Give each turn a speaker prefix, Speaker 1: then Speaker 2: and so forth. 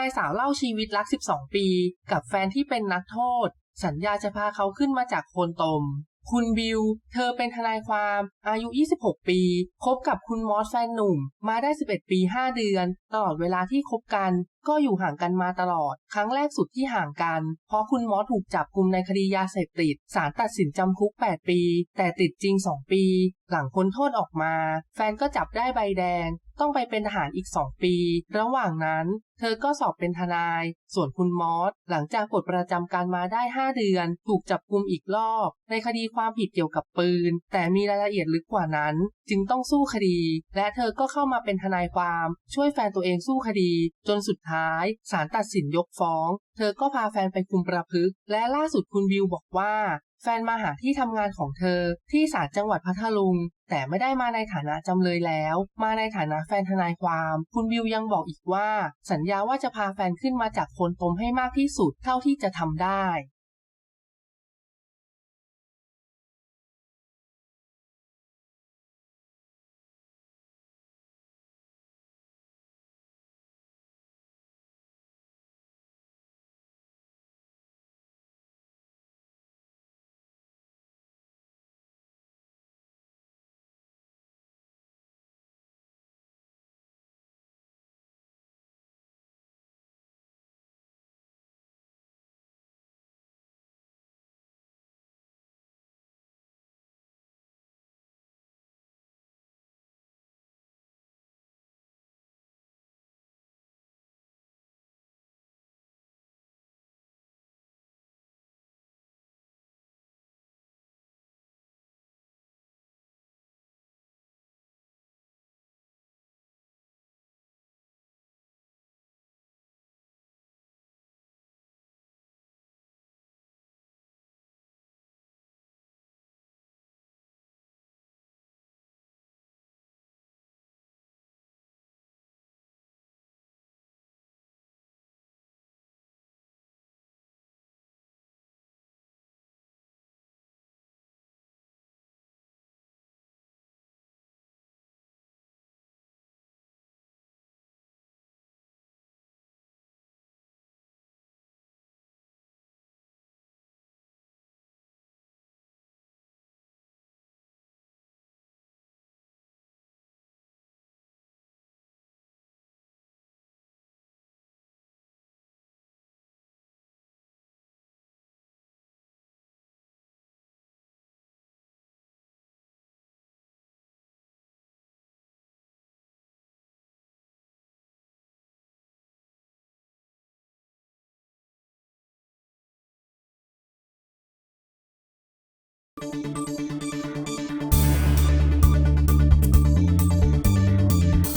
Speaker 1: ายสาวเล่าชีวิตรัก 12 ปี กับแฟนที่เป็นนักโทษ สัญญาจะพาเขาขึ้นมาจากโคลนตม คุณบิว เธอเป็นทนายความ อายุ 26 ปี คบกับคุณมอสแฟนหนุ่ม มาได้ 11 ปี 5 เดือน ตลอดเวลาที่คบกัน ก็อยู่ห่างกันมาตลอด ครั้งแรกสุดที่ห่างกัน เพราะคุณมอสถูกจับกุมในคดียาเสพติด ศาลตัดสินจำคุก 8 ปี แต่ติดจริง 2 ปี หลังพ้นโทษออกมา แฟนก็จับได้ใบแดง ต้องไปเป็นทหารอีก 2 ปี ระหว่างนั้น เธอก็สอบเป็นทนาย ส่วนคุณมอส หลังจากปลดประจำการมาได้ 5 เดือน ถูกจับกุมอีกรอบ ในคดีความผิดเกี่ยวกับปืน แต่มีรายละเอียดลึกกว่านั้น จึงต้องสู้คดี และเธอก็เข้ามาเป็นทนายความ ช่วยแฟนตัวเองสู้คดี จนสุดท้ายศาลตัดสินยกฟ้อง เธอก็พาแฟนไปคุมประพฤกและล่าสุดคุณบิวบอกว่า แฟนมาหาที่ทำงานของเธอ ที่ศาลจังหวัดพัทลุง แต่ไม่ได้มาในฐานะจำเลยแล้ว มาในฐานะแฟนทนายความ คุณบิวยังบอกอีกว่า สัญญาว่าจะพาแฟนขึ้นมาจากคนตมให้มากที่สุดเท่าที่จะทำได้
Speaker 2: you